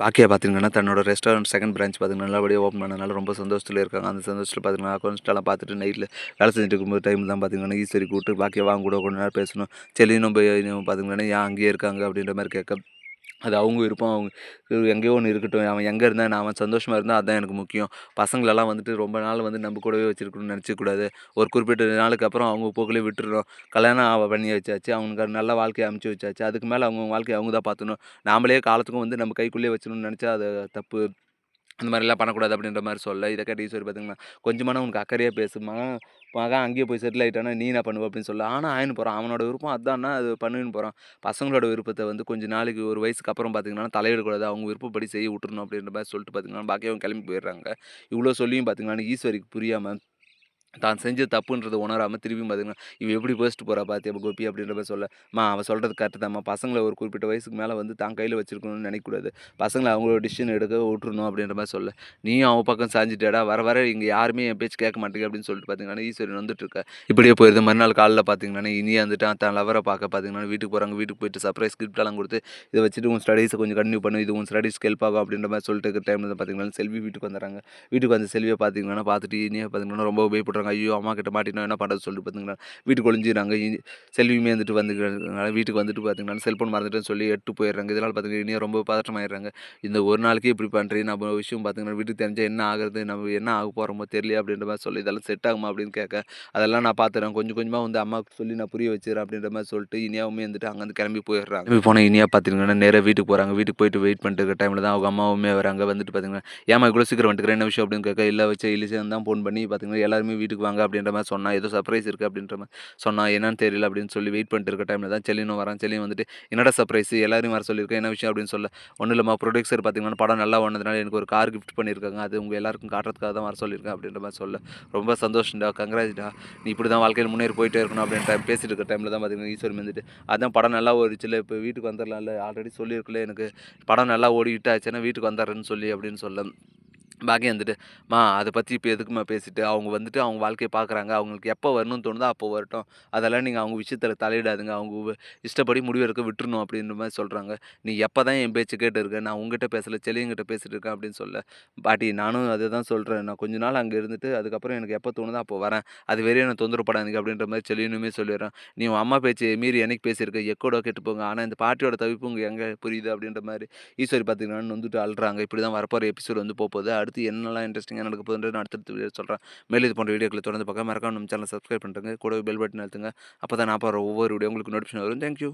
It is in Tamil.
பாக்கியா பார்த்தீங்கன்னா, தன்னோட ரெஸ்டாரண்ட் செகண்ட் பிரான்ச் பார்த்தீங்கன்னா, நல்லபடியாக ஓப்பன் பண்ணனால ரொம்ப சந்தோஷத்தில் இருக்காங்க. அந்த சந்தோஷத்தில் பார்த்தீங்கன்னா, அக்கவுண்ட்ஸ்லாம் பார்த்துட்டு நைட்டில் வேலை செஞ்சுட்டு இருக்கும்போது டைம் தான் பார்த்தீங்கன்னா, ஈஸ்வரி கூப்பிட்டு பாக்கியா வாங்க கூட கொஞ்ச நேரம் பேசணும். செல்லினும் நம்ம பார்த்தீங்கன்னா, ஏன் அங்கேயே இருக்காங்க அப்படின்ற மாதிரி கேட்க அது அவங்க விருப்பம். அவங்க எங்கேயோ ஒன்று இருக்கட்டும். அவன் எங்கே இருந்தால் நான் அவன் சந்தோஷமாக இருந்தால் அதான் எனக்கு முக்கியம். பசங்களெல்லாம் வந்துட்டு ரொம்ப நாள் வந்து நம்ம கூடவே வச்சுருக்கணும்னு நெனச்சுக்கக்கூடாது. ஒரு குறிப்பிட்ட நாளுக்கு அப்புறம் அவங்க போக்குலயே விட்டுறணும். கல்யாணம் அவள் பண்ணி வச்சாச்சு. அவனுக்கு நல்ல வாழ்க்கையை அமைச்சு வச்சாச்சு. அதுக்கு மேலே அவங்க வாழ்க்கையை அவங்க தான் பார்த்துக்கணும். நாமளே காலத்துக்கும் வந்து நம்ம கைக்குள்ளேயே வச்சுக்கணும்னு நினச்சா அது தப்பு. அந்த மாதிரிலாம் பண்ணக்கூடாது அப்படின்ற மாதிரி சொல்ல, இதை கேட்ட ஈஸ்வரி பார்த்தீங்கன்னா, கொஞ்சமான உனக்கு அக்கறையாக பேசுமா மகன் அங்கேயே போய் செட்டில் ஆகிட்டானா நீ என்ன பண்ணுவ? அப்படின்னு சொல்ல. ஆனால் ஆயின்னு போகிறான் அவனோட விருப்பம் அதான்னா, அது பண்ணுன்னு போகிறான் பசங்களோட விருப்பத்தை வந்து கொஞ்சம் நாளைக்கு ஒரு வயசுக்கு அப்புறம் பார்த்தீங்கன்னா, தலையிடக்கூடாது. அவங்க விருப்பப்படி செய்ய விட்டுருணும் அப்படின்ற மாதிரி சொல்லிட்டு பார்த்தீங்கன்னா, பாக்கியவங்க கிளம்பி போயிடுறாங்க. இவ்வளோ சொல்லியும் பார்த்தீங்கன்னா, ஈஸ்வரிக்கு புரியாமல் தான் செஞ்ச தப்புன்றத உணராமல் திருப்பியும் பார்த்தீங்கன்னா, இவன் எப்படி பேசிட்டு போறா அப்போ கோபி" அப்படின்ற மாதிரி சொல்ல, "அம்மா சொல்கிறது சொல்றது கரெக்ட்டு தான்ம்மா. ஒரு குறிப்பிட்ட வயசுக்கு மேலே வந்து தான் கையில் வச்சுருக்கணும்னு நினைக்கக்கூடாது. பசங்களை அவங்களோட டிசிஷன் எடுக்க விட்டுருணும் அப்படின்ற மாதிரி சொல்ல, "நீயும் அவன் பக்கம் சாஞ்சிட்டேடா. வர வர இங்கே யாருமே என் பேச்சு கேட்க மாட்டேங்க" அப்படின்னு சொல்லிட்டு பார்த்தீங்கன்னா, ஈஸ்வரன் வந்துட்டு இருக்க இப்படியே போயிருது. மறுநாள் காலைல பார்த்தீங்கன்னா, இனியே வந்துட்டு தன் லவரை பார்க்க பார்த்தீங்கன்னா, வீட்டுக்கு போகிறாங்க வீட்டுக்கு போயிட்டு சர்ப்ரைஸ் எல்லாம் கொடுத்து இதை வச்சுட்டு உன் ஸ்டடீஸை கொஞ்சம் கண்டினியூ பண்ணு. இது உன் ஸ்டடீஸ்க்கு ஹெல்ப் ஆகும்" அப்படின்ற மாதிரி சொல்லிட்டு இருக்கிற டைமில் பார்த்தீங்கன்னா, செல்வி வீட்டுக்கு வந்துடுறாங்க. வீட்டுக்கு வந்த செல்வியை பார்த்தீங்கன்னா, பார்த்துட்டு இனியே பார்த்தீங்கன்னா, ரொம்ப சொல்கிறாங்க ஐயோ! அம்மா கிட்ட மாட்டினோம் என்ன பண்ணுறது சொல்லிட்டு பார்த்தீங்கன்னா, வீட்டுக்கு ஒளிஞ்சுக்கிறாங்க. செல்வியுமே வந்துட்டு வந்துக்கிறதுனால வீட்டுக்கு வந்துட்டு பார்த்தீங்கன்னா, செல்ஃபோன் மறந்துட்டேன்னு சொல்லி எடுத்துட்டு போயிடுறாங்க. இதனால் பார்த்தீங்கன்னா, இனியா ரொம்ப பதற்றமாயிடுறாங்க. இந்த ஒரு நாளைக்கே இப்படி பண்றீங்க. நம்ம விஷயம் பார்த்தீங்கன்னா, வீட்டுக்கு தெரிஞ்சால் என்ன ஆகுறது? நம்ம என்ன ஆக போகிறோமோ தெரியலையே அப்படின்ற மாதிரி சொல்லி, இதெல்லாம் செட் ஆகுமா? அப்படின்னு கேட்க, அதெல்லாம் நான் பார்த்துறேன் கொஞ்சம் கொஞ்சமாக வந்து அம்மாவுக்கு சொல்லி நான் புரிய வச்சுறேன் அப்படின்ற மாதிரி சொல்லிட்டு, இனியாவுமே வந்துட்டு அங்கேருந்து கிளம்பி போயிடுறாங்க. கிளம்பி போன இனியா பார்த்தீங்கன்னா, நேராக வீட்டுக்கு போகிறாங்க வீட்டுக்கு போயிட்டு வெயிட் பண்ணிட்டு இருக்க டைமில் தான் அவங்க அம்மாவுமே வராங்க. வந்துட்டு பார்த்தீங்கன்னா, ஏமா இவ்வளோ சீக்கிரம் வந்துக்கிறேன் என்ன விஷயம்?" அப்படின்னு கேட்க, இல்லை வச்சு இலிச்சன் தான் ஃபோன் பண்ணி பார்த்தீங்கன்னா, எல்லாருமே வீட்டுக்கு வாங்க அப்படின்ற மாதிரி சொன்னால் ஏதோ சர்ப்ரைஸ் இருக்குது அப்படின்ற மாதிரி சொன்னா. என்னன்னு தெரியல அப்படின்னு சொல்லி வெயிட் பண்ணிட்டு இருக்க டைமில் தான் செல்லினும் வரான். செல்லியும் வந்துட்டு, "என்னடா சர்ப்ரைஸ்? எல்லாரையும் வர சொல்லியிருக்கேன் என்ன விஷயம்?" அப்படின்னு சொல்ல, ஒன்றும் இல்லம்மா ப்ரொடியூசர் பார்த்தீங்கன்னா, படம் நல்லா ஓடுனதுனால எனக்கு ஒரு கார் கிஃப்ட் பண்ணியிருக்காங்க. அது உங்கள் எல்லாருக்கும் காட்டுறதுக்காக தான் வர சொல்லியிருக்கேன்" அப்படின்ற மாதிரி சொல்ல, "ரொம்ப சந்தோஷம்டா. கங்க்ராஜ்டா நீ இப்படி தான் வாழ்க்கையில் முன்னேறி போயிட்டே இருக்கணும்" அப்படின்னு டைம் பேசிட்டு இருக்க டைமில் தான் பார்த்தீங்கன்னா, ஈஸ்வரி வந்துட்டு, "அதான் படம் நல்லா ஓடிச்சுல இப்போ வீட்டுக்கு வந்துரலாம்ல. ஆல்ரெடி சொல்லியிருக்கல எனக்கு படம் நல்லா ஓடி ஆச்சுன்னா வீட்டுக்கு வந்துடுறேன்னு சொல்லி" அப்படின்னு சொல்ல, பாக்கியா வந்துட்டு, அதை பற்றி இப்போ இப்ப எதுக்கும்மா பேசிட்டு? அவங்க வந்துட்டு அவங்க வாழ்க்கையை பார்க்குறாங்க. அவங்களுக்கு எப்போ வரணும்னு தோணுதோ அப்போ வரட்டும். அதெல்லாம் நீங்கள் அவங்க விஷயத்தில் தலையிடாதுங்க அவங்க இஷ்டப்படி முடிவெடுக்க விட்டுருணும் அப்படின்ற மாதிரி சொல்கிறாங்க "நீ எப்போ தான் என் பேச்சு கேட்டு இருக்க? நான் உங்ககிட்ட பேசலை செலியங்கிட்ட பேசிட்டு இருக்கேன்" அப்படின்னு சொல்ல, "பாட்டி நானும் அதை தான் சொல்கிறேன் நான் கொஞ்ச நாள் அங்கே இருந்துட்டு, அதுக்கப்புறம் எனக்கு எப்போ தோணுதோ அப்போ வரேன். அதுவரையும் என்ன தொந்தரவு பண்ணாதீங்க" அப்படின்ற மாதிரி செல்லியனுமே சொல்லிடுறேன் "நீ உன் அம்மா பேச்சு மீறி எனக்கு பேசியிருக்க? எக்கோட கேட்டு போங்க. ஆனால் இந்த பாட்டியோட தவிப்பு உங்கள் எங்கே புரியுது?" அப்படின்ற மாதிரி ஈஸ்வரி பார்த்தீங்கன்னா, வந்துட்டு அழுறாங்க. இப்படி தான் வரப்போகிற எபிசோட் வந்து போகுது அடுத்து என்னெல்லாம் இன்ட்ரெஸ்ட்டிங்க நடக்க போகுதுன்றது நான் அடுத்தடுத்த வீடியோ சொல்கிறேன் மேலும் இது போன்ற வீடியோக்களை தொடர்ந்து பார்க்க மறக்காம நம்ம சேனல் சப்ஸ்கிரைப் பண்ணுறேங்க கூட பெல் பட்டன் அழுத்துங்க. அப்பதான் நான் போகிற ஒவ்வொரு வீடியோ உங்களுக்கு நோட்டிஃபிகேஷன் வரும். Thank you.